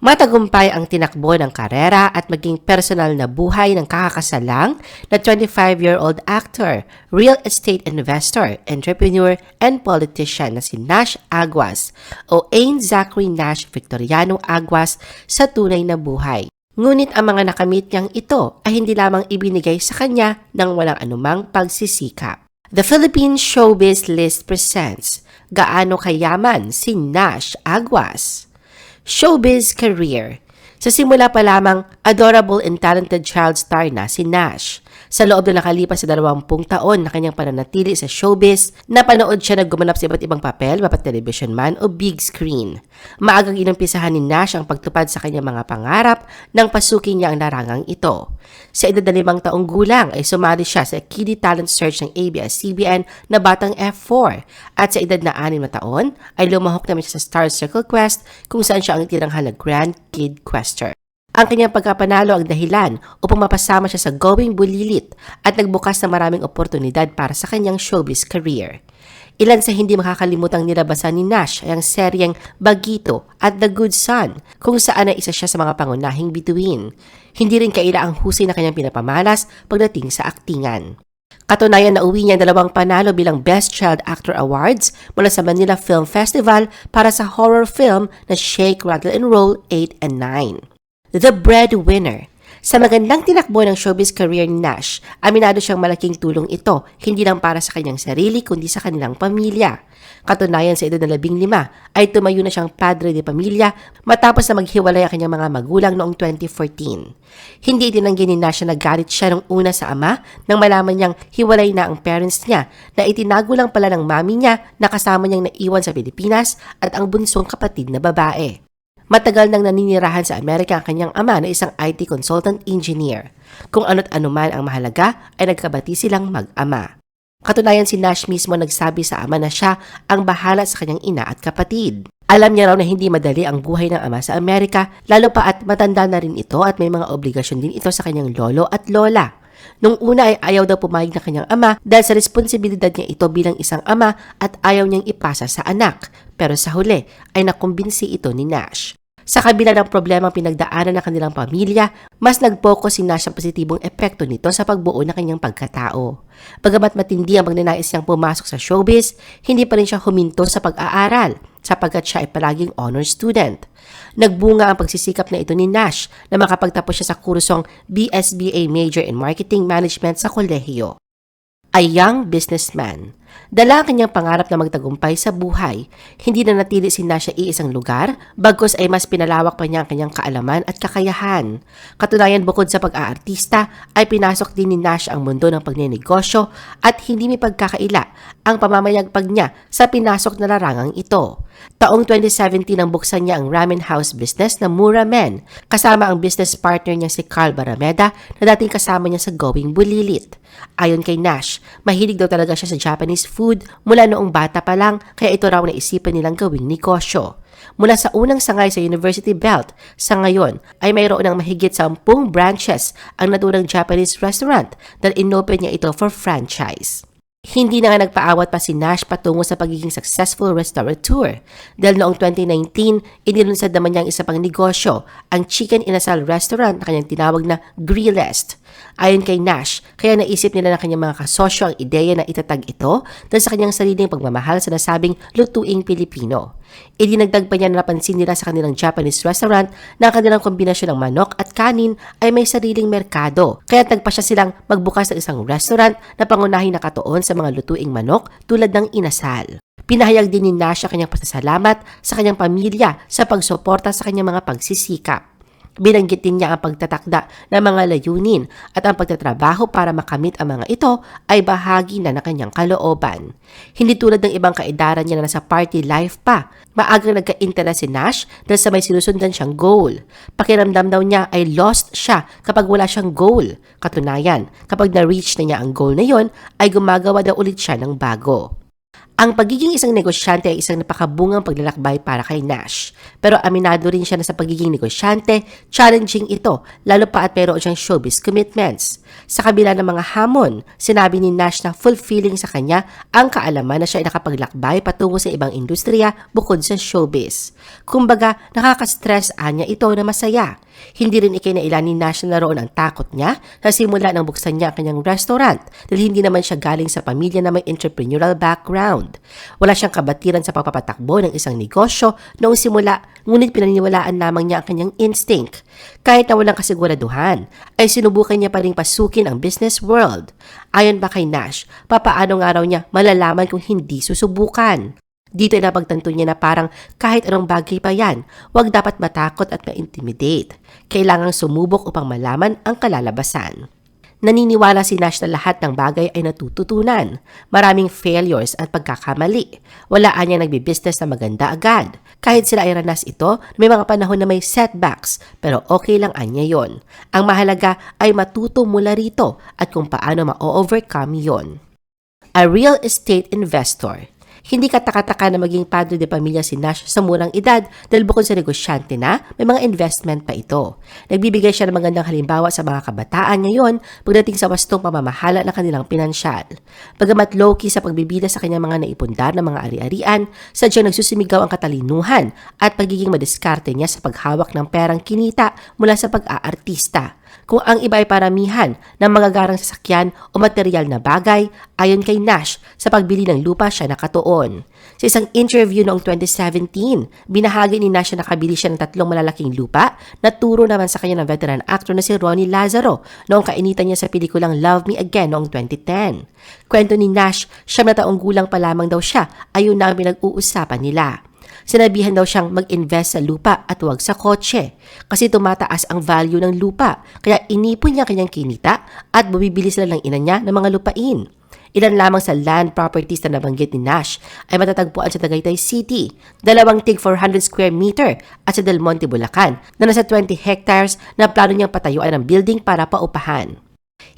Matagumpay ang tinakbo ng karera at maging personal na buhay ng kakakasalang na 25-year-old actor, real estate investor, entrepreneur, and politician na si Nash Aguas o Ain Zachary Nash Victoriano Aguas sa tunay na buhay. Ngunit ang mga nakamit niyang ito ay hindi lamang ibinigay sa kanya ng walang anumang pagsisikap. The Philippine Showbiz List presents Gaano Kayaman si Nash Aguas? Showbiz Career Sa simula pa lamang, adorable and talented child star na si Nash. Sa loob na nakalipas sa 20 taon na kanyang pananatili sa showbiz, napanood siya na gumanap sa iba't ibang papel, mapat television man o big screen. Maagang inumpisahan ni Nash ang pagtupad sa kanyang mga pangarap nang pasukin niya ang larangang ito. Sa edad na limang taong gulang ay sumali siya sa Kiddie Talent Search ng ABS-CBN na Batang F4 at sa edad na anim na taon ay lumahok naman siya sa Star Circle Quest kung saan siya ang itinanghal na Grand Kid Quester. Ang kanyang pagkapanalo ang dahilan upang mapasama siya sa Going Bulilit at nagbukas ng maraming oportunidad para sa kanyang showbiz career. Ilan sa hindi makakalimutang nilabasan ni Nash ay ang seryeng Bagito at The Good Son, kung saan ay isa siya sa mga pangunahing bituin. Hindi rin kaila ang husay na kanyang pinapamalas pagdating sa aktingan. Katunayan na uwi niya ang dalawang panalo bilang Best Child Actor Awards mula sa Manila Film Festival para sa horror film na Shake, Rattle and Roll 8 and 9. The Breadwinner. Sa magandang tinakbo ng showbiz career ni Nash, aminado siyang malaking tulong ito, hindi lang para sa kanyang sarili kundi sa kanilang pamilya. Katunayan sa edad na labing lima ay tumayo na siyang padre de pamilya matapos na maghiwalay ang kanyang mga magulang noong 2014. Hindi itinanggi ni Nash na nagalit siya nung una sa ama nang malaman niyang hiwalay na ang parents niya na itinago lang pala ng mami niya na kasama niyang naiwan sa Pilipinas at ang bunsong kapatid na babae. Matagal nang naninirahan sa Amerika ang kanyang ama na isang IT consultant engineer. Kung ano't ano man ang mahalaga ay nagkabati silang mag-ama. Katunayan si Nash mismo nagsabi sa ama na siya ang bahala sa kanyang ina at kapatid. Alam niya raw na hindi madali ang buhay ng ama sa Amerika, lalo pa at matanda na rin ito at may mga obligasyon din ito sa kanyang lolo at lola. Nung una ay ayaw daw pumayag ng kanyang ama dahil sa responsibilidad niya ito bilang isang ama at ayaw niyang ipasa sa anak. Pero sa huli ay nakumbinsi ito ni Nash. Sa kabila ng problema pinagdaanan ng kanilang pamilya, mas nag-focus si Nash ang positibong epekto nito sa pagbuo ng kanyang pagkatao. Bagamat matindi ang magnanais niyang pumasok sa showbiz, hindi pa rin siya huminto sa pag-aaral sapagkat siya ay palaging honor student. Nagbunga ang pagsisikap na ito ni Nash na makapagtapos siya sa kursong BSBA Major in Marketing Management sa kolehiyo. A young businessman Dala ang kanyang pangarap na magtagumpay sa buhay. Hindi na natili si Nasha iisang lugar, bagkus ay mas pinalawak pa niya ang kanyang kaalaman at kakayahan. Katunayan bukod sa pag-aartista, ay pinasok din ni Nash ang mundo ng pagnenegosyo at hindi may pagkakaila ang pamamayagpag niya sa pinasok na larangang ito. Taong 2017 nang buksan niya ang ramen house business na Mura Men, kasama ang business partner niya si Carl Barameda na dating kasama niya sa Going Bulilit. Ayon kay Nash, mahilig daw talaga siya sa Japanese food mula noong bata pa lang kaya ito raw naisipan nilang gawing negosyo. Mula sa unang sangay sa University Belt, sa ngayon ay mayroon ng mahigit sa 10 branches ang naturang Japanese restaurant dahil inopen niya ito for franchise. Hindi na nga nagpaawat pa si Nash patungo sa pagiging successful restaurateur dahil noong 2019, inilunsad naman niya ang isa pang negosyo, ang Chicken Inasal Restaurant na kanyang tinawag na Grillest. Ayon kay Nash, kaya naisip nila ng kanyang mga kasosyo ang ideya na itatag ito dahil sa kanyang sariling pagmamahal sa nasabing lutuing Pilipino. Idinagdag pa niya na napansin nila sa kanilang Japanese restaurant na ang kanilang kombinasyon ng manok at kanin ay may sariling merkado. Kaya tagpa siya silang magbukas ng isang restaurant na pangunahing nakatuon sa mga lutuing manok tulad ng inasal. Pinahayag din ni Nash ang kanyang pasasalamat sa kanyang pamilya sa pagsuporta sa kanyang mga pagsisikap. Binanggit din niya ang pagtatakda ng mga layunin at ang pagtatrabaho para makamit ang mga ito ay bahagi na ng kanyang kalooban. Hindi tulad ng ibang kaedaran niya na nasa party life pa. Maagang nagka-interest si Nash dahil sa may sinusundan siyang goal. Pakiramdam daw niya ay lost siya kapag wala siyang goal. Katunayan, kapag na-reach na niya ang goal na yon, ay gumagawa daw ulit siya ng bago. Ang pagiging isang negosyante ay isang napakabungang paglalakbay para kay Nash. Pero aminado rin siya na sa pagiging negosyante, challenging ito, lalo pa at mayroon siyang showbiz commitments. Sa kabila ng mga hamon, sinabi ni Nash na fulfilling sa kanya ang kaalaman na siya ay nakapaglakbay patungo sa ibang industriya bukod sa showbiz. Kumbaga, nakaka-stress anya ito na masaya. Hindi rin ikinailan ni Nash na naroon ang takot niya sa simula ng buksan niya ang kanyang restaurant dahil hindi naman siya galing sa pamilya na may entrepreneurial background. Wala siyang kabatiran sa pagpapatakbo ng isang negosyo noong simula ngunit pinaniniwalaan lamang niya ang kanyang instinct. Kahit na walang kasiguraduhan, ay sinubukan niya pa rin pasukin ang business world. Ayon ba kay Nash, papaano nga raw niya malalaman kung hindi susubukan? Dito ay napagtanto niya na parang kahit anong bagay pa yan, huwag dapat matakot at ma-intimidate. Kailangang sumubok upang malaman ang kalalabasan. Naniniwala si Nash na lahat ng bagay ay natututunan. Maraming failures at pagkakamali. Wala niya nagbi-business na maganda agad. Kahit sila ay ranas ito, may mga panahon na may setbacks, pero okay lang anya yon. Ang mahalaga ay matuto mula rito at kung paano ma-overcome yon. A real estate investor hindi katakataka na maging padre de pamilya si Nash sa murang edad dahil bukod sa negosyante na, may mga investment pa ito. Nagbibigay siya ng magandang halimbawa sa mga kabataan ngayon pagdating sa wastong pamamahala ng kanilang pinansyal. Bagamat low-key sa pagbibida sa kanyang mga naipundar ng mga ari-arian, sadyang nagsusumigaw ang katalinuhan at pagiging madiskarte niya sa paghawak ng perang kinita mula sa pag-aartista. Kung ang iba ay paramihan ng mga garang sasakyan o material na bagay, ayon kay Nash, sa pagbili ng lupa siya nakatuon. Sa isang interview noong 2017, binahagi ni Nash na nakabili siya ng tatlong malalaking lupa na turo naman sa kanya ng veteran actor na si Ronnie Lazaro noong kainitan niya sa pelikulang Love Me Again noong 2010. Kwento ni Nash, siyam na taong gulang pa lamang daw siya, ayon na ang pinag-uusapan nila. Sinabihan daw siyang mag-invest sa lupa at huwag sa kotse kasi tumataas ang value ng lupa. Kaya inipon niya kanyang kinita at bumibili sila ng ina niya ng mga lupain. Ilan lamang sa land properties na nabanggit ni Nash ay matatagpuan sa Tagaytay City, dalawang tig 400 square meter at sa Del Monte, Bulacan na nasa 20 hectares na plano niyang patayuan ng building para paupahan.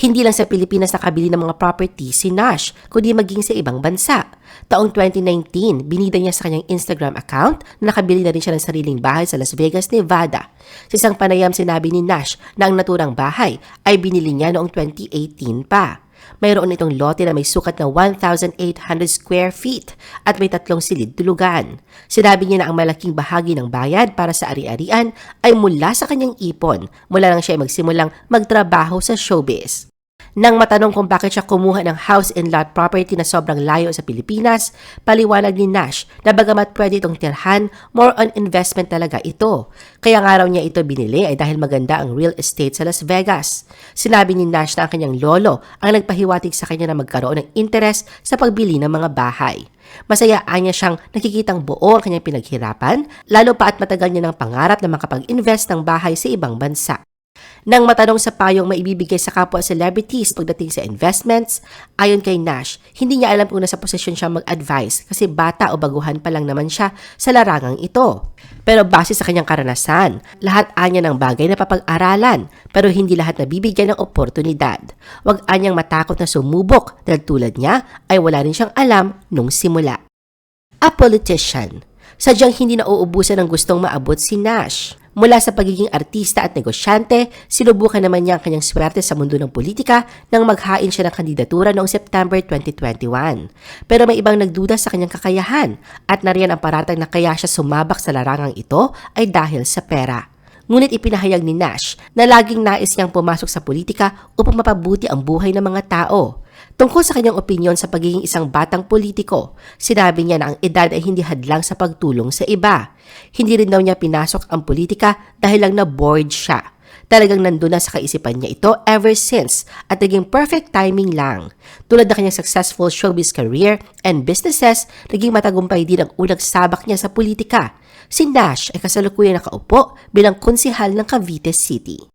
Hindi lang sa Pilipinas nakabili ng mga property si Nash, kundi maging sa ibang bansa. Taong 2019, binida niya sa kanyang Instagram account na nakabili na rin siya ng sariling bahay sa Las Vegas, Nevada. Sa isang panayam sinabi ni Nash na ang naturang bahay ay binili niya noong 2018 pa. Mayroon itong lote na may sukat na 1,800 square feet at may tatlong silid tulugan. Sinabi niya na ang malaking bahagi ng bayad para sa ari-arian ay mula sa kanyang ipon mula nang siya ay magsimulang magtrabaho sa showbiz. Nang matanong kung bakit siya kumuha ng house and lot property na sobrang layo sa Pilipinas, paliwanag ni Nash na bagamat pwede itong tirhan, more on investment talaga ito. Kaya nga raw niya ito binili ay dahil maganda ang real estate sa Las Vegas. Sinabi ni Nash na ang kanyang lolo ang nagpahiwatig sa kanya na magkaroon ng interest sa pagbili ng mga bahay. Masaya niya siyang nakikitang buo ang kanyang pinaghirapan, lalo pa at matagal niya ng pangarap na makapag-invest ng bahay sa ibang bansa. Nang matanong sa payong maibibigay sa kapwa celebrities pagdating sa investments, ayon kay Nash, hindi niya alam kung nasa posisyon siya mag-advise kasi bata o baguhan pa lang naman siya sa larangang ito. Pero base sa kanyang karanasan, lahat anya ng bagay na papag-aralan pero hindi lahat nabibigyan ng oportunidad. Huwag anyang matakot na sumubok dahil tulad niya ay wala rin siyang alam nung simula. A politician. Sadyang hindi na uubusan ng gustong maabot si Nash. Mula sa pagiging artista at negosyante, sinubukan naman niya ang kanyang swerte sa mundo ng politika nang maghain siya ng kandidatura noong September 2021. Pero may ibang nagduda sa kanyang kakayahan at nariyan ang paratang na kaya siya sumabak sa larangang ito ay dahil sa pera. Ngunit ipinahayag ni Nash na laging nais niyang pumasok sa politika upang mapabuti ang buhay ng mga tao. Tungkol sa kanyang opinyon sa pagiging isang batang politiko, sinabi niya na ang edad ay hindi hadlang sa pagtulong sa iba. Hindi rin daw niya pinasok ang politika dahil lang na-bored siya. Talagang nandun na sa kaisipan niya ito ever since at naging perfect timing lang. Tulad ng kanyang successful showbiz career and businesses, naging matagumpay din ang unang sabak niya sa politika. Si Nash ay kasalukuyang nakaupo bilang konsihal ng Cavite City.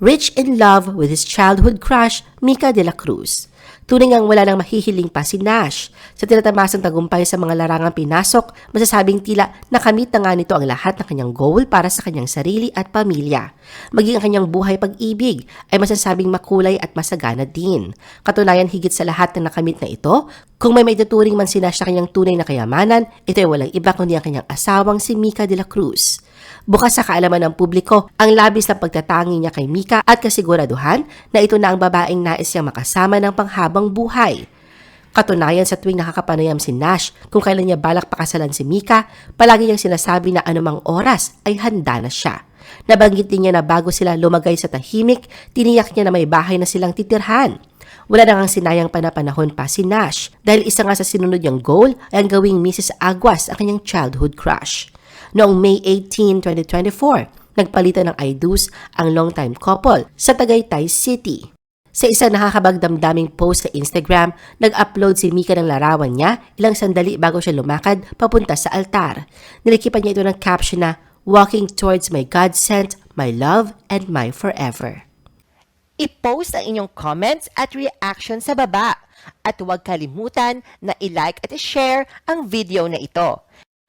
Rich in love with his childhood crush, Mika de la Cruz. Tunay ngang wala nang mahihiling pa si Nash. Sa tinatamasang tagumpay sa mga larangang pinasok, masasabing tila nakamit na nga nito ang lahat ng kanyang goal para sa kanyang sarili at pamilya. Maging ang kanyang buhay pag-ibig ay masasabing makulay at masagana din. Katunayan higit sa lahat ng nakamit na ito, kung may maituturing man si Nash sa kanyang tunay na kayamanan, ito ay walang iba kundi ang kanyang asawang si Mika de la Cruz. Bukas sa kaalaman ng publiko ang labis na pagtatangi niya kay Mika at kasiguraduhan na ito na ang babaeng nais niyang makasama ng panghabang buhay. Katunayan sa tuwing nakakapanayam si Nash kung kailan niya balak pakasalan si Mika, palagi niyang sinasabi na anumang oras ay handa na siya. Nabanggit din niya na bago sila lumagay sa tahimik, tiniyak niya na may bahay na silang titirhan. Wala na ngang sinayang panapanahon pa si Nash dahil isa nga sa sinunod niyang goal ay ang gawing Mrs. Aguas ang kanyang childhood crush. Noong May 18, 2024, nagpalitan ng IDUs ang longtime couple sa Tagaytay City. Sa isang nakakabagdamdaming post sa Instagram, nag-upload si Mika ng larawan niya ilang sandali bago siya lumakad papunta sa altar. Nilikipan niya ito ng caption na, Walking towards my God-sent, my love, and my forever. I-post ang inyong comments at reaction sa baba. At huwag kalimutan na i-like at i-share ang video na ito.